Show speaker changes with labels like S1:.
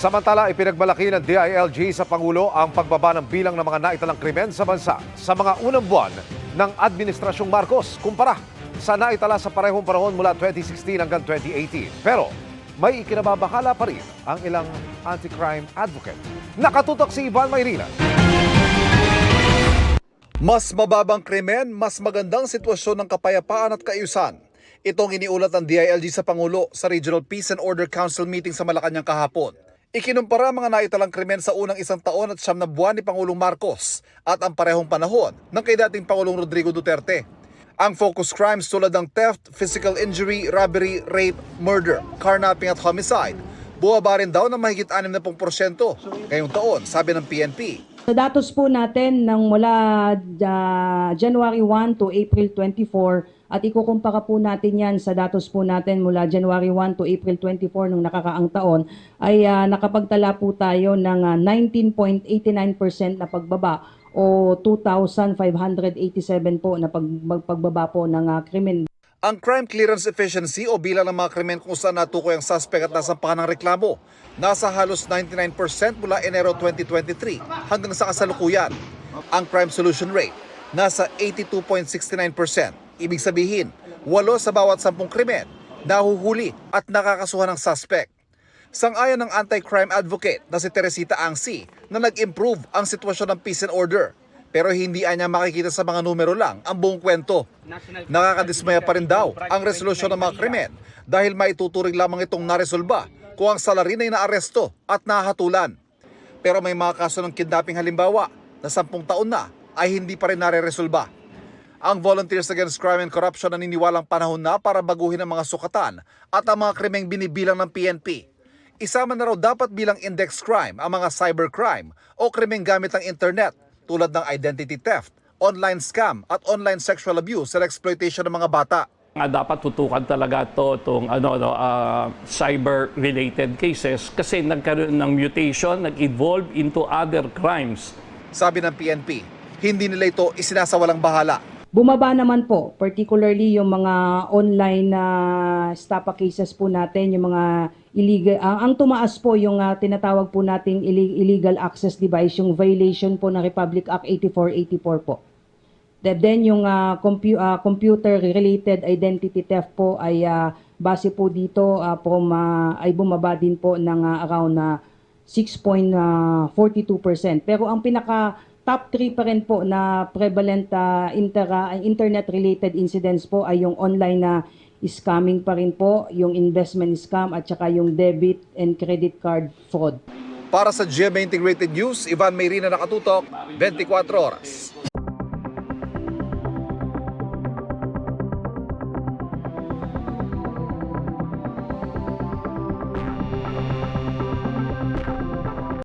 S1: Samantala, ipinagmalaki ng DILG sa Pangulo ang pagbaba ng bilang ng mga naitalang krimen sa bansa sa mga unang buwan ng Administrasyong Marcos kumpara sa naitala sa parehong panahon mula 2016 hanggang 2018. Pero may ikinababahala pa rin ang ilang anti-crime advocate. Nakatutok si Ivan Mayrina.
S2: Mas mababang krimen, mas magandang sitwasyon ng kapayapaan at kaayusan. Itong iniulat ng DILG sa Pangulo sa Regional Peace and Order Council meeting sa Malacanang kahapon. Ikinumpara mga naitalang krimen sa unang isang taon at siyam na buwan ni Pangulong Marcos at ang parehong panahon ng kay dating Pangulong Rodrigo Duterte. Ang focus crimes tulad ng theft, physical injury, robbery, rape, murder, carnapping at homicide, buwaba rin daw ng mahigit 60% ngayong taon, sabi ng PNP.
S3: Sa datos po natin ng mula ah, January 1 to April 24 at ikukumpara po natin yan sa datos po natin mula January 1 to April 24 nung nakakaang taon ay ah, nakapagtala po tayo ng ah, 19.89% na pagbaba o 2,587 po na pag, pagbaba po ng ah, krimen
S2: Ang crime clearance efficiency o bilang ng mga krimen kung saan natukoy ang suspect at nasampahan ng reklamo, nasa halos 99% mula Enero 2023 hanggang sa kasalukuyan. Ang crime solution rate, nasa 82.69%. Ibig sabihin, walo sa bawat sampung krimen, nahuhuli at nakakasuhan ng suspect. Sang-ayon ng anti-crime advocate na si Teresita Angsi na nag-improve ang sitwasyon ng peace and order pero hindi anya makikita sa mga numero lang ang buong kwento. Nakakadismaya pa rin daw ang resolusyon ng mga krimen dahil maituturing lamang itong naresolba kung ang salarin ay naaresto at nahatulan. Pero may mga kaso ng kidnapping halimbawa na sampung taon na ay hindi pa rin nare-resolba. Ang Volunteers Against Crime and Corruption naniniwalang panahon na para baguhin ang mga sukatan at ang mga krimeng binibilang ng PNP. Isama na raw dapat bilang index crime ang mga cybercrime o krimeng gamit ang internet tulad ng identity theft, online scam at online sexual abuse and exploitation ng mga bata.
S4: nga dapat tutukan talaga to tong ano no ah, cyber related cases kasi nagkaroon ng mutation nag-evolve into other crimes
S2: Sabi ng PNP, hindi nila ito isinasawalang bahala.
S3: Bumaba naman po, particularly yung mga online na stapa cases po natin, yung mga illegal, ang, ang tumaas po yung ah, tinatawag po nating illegal access device, yung violation po ng Republic Act 8484 po. Then yung ah, compu- ah, computer-related identity theft po ay ah, base po dito ah, from, ah, ay bumaba din po ng ah, around na 6.42%. Pero ang pinaka top 3 pa rin po na prevalent ah, intera- internet-related incidents po ay yung online na scamming pa rin po, yung investment scam at saka yung debit and credit card fraud.
S2: Para sa GMA Integrated News, Ivan Mayrina nakatutok, 24 oras.